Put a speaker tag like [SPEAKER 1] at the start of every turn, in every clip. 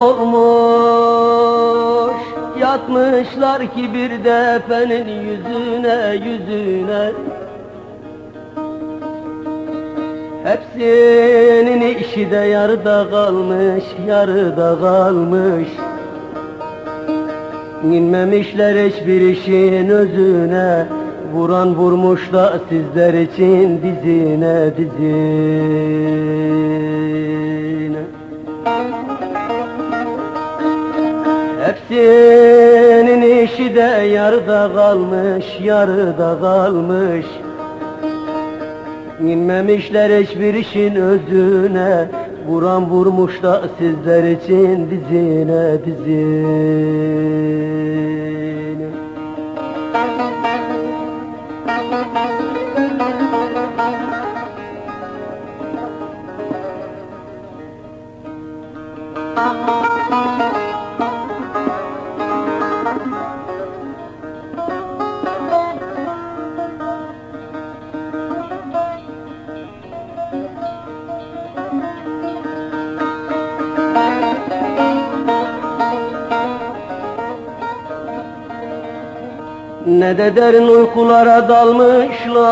[SPEAKER 1] olmuş Yatmışlar ki bir defenin yüzüne yüzüne. Hepsinin işi de yarıda kalmış yarıda kalmış. İnmemişler hiçbir işin özüne. Vuran vurmuş da sizler için dizine dizine Hepsinin işi de yarıda kalmış, yarıda kalmış. İnmemişler hiçbir işin özüne Vuran vurmuş da sizler için dizine dizine Ne de derin uykulara dalmışlar.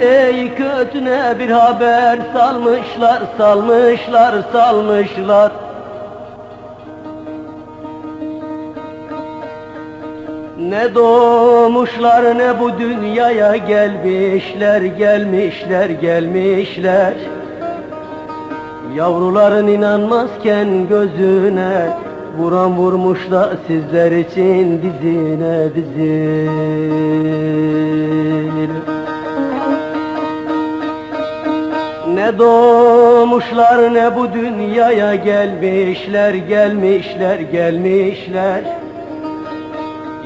[SPEAKER 1] Ey kötüne bir haber salmışlar Salmışlar salmışlar. Ne doğmuşlar ne bu dünyaya gelmişler Gelmişler gelmişler. Yavruların inanmazken gözüne Vuran vurmuş da sizler için dizine dizine Ne doğmuşlar ne bu dünyaya gelmişler Gelmişler gelmişler.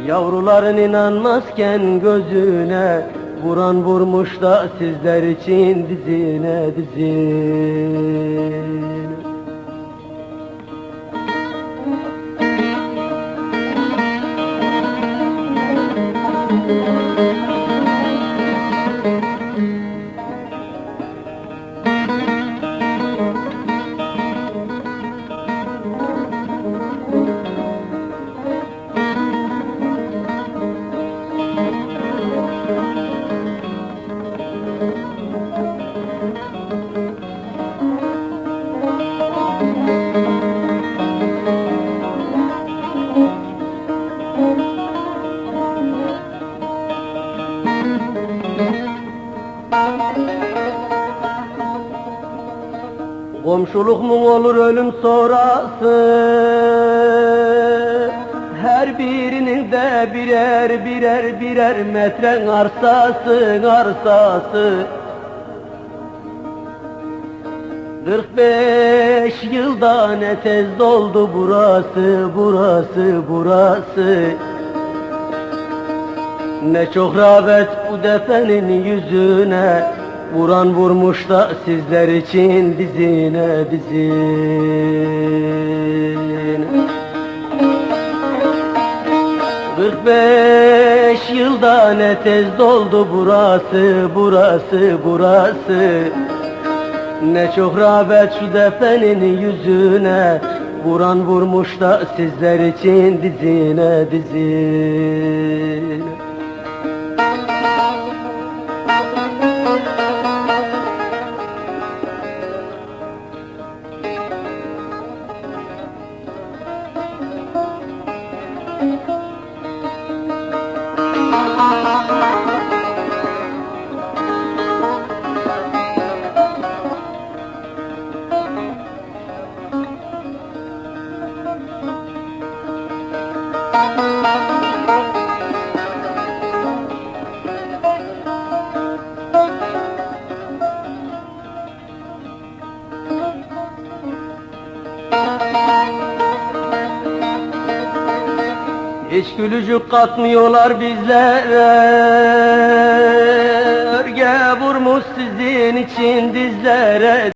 [SPEAKER 1] Yavruların inanmazken gözüne Vuran vurmuş da sizler için dizine dizine Komşuluk mu olur ölüm sonrası? Her birinin de birer birer birer metre arsası arsası. 45 yılda ne tez doldu burası burası burası. Ne çok rağbet bu defenin yüzüne Vuran vurmuş da sizler için dizine dizine 45 yılda ne tez doldu burası burası burası. Ne çok rağbet şu defenin yüzüne Vuran vurmuş da sizler için dizine dizine Hiç gülücük katmıyorlar bizlere. Örge vurmuş sizin için dizlere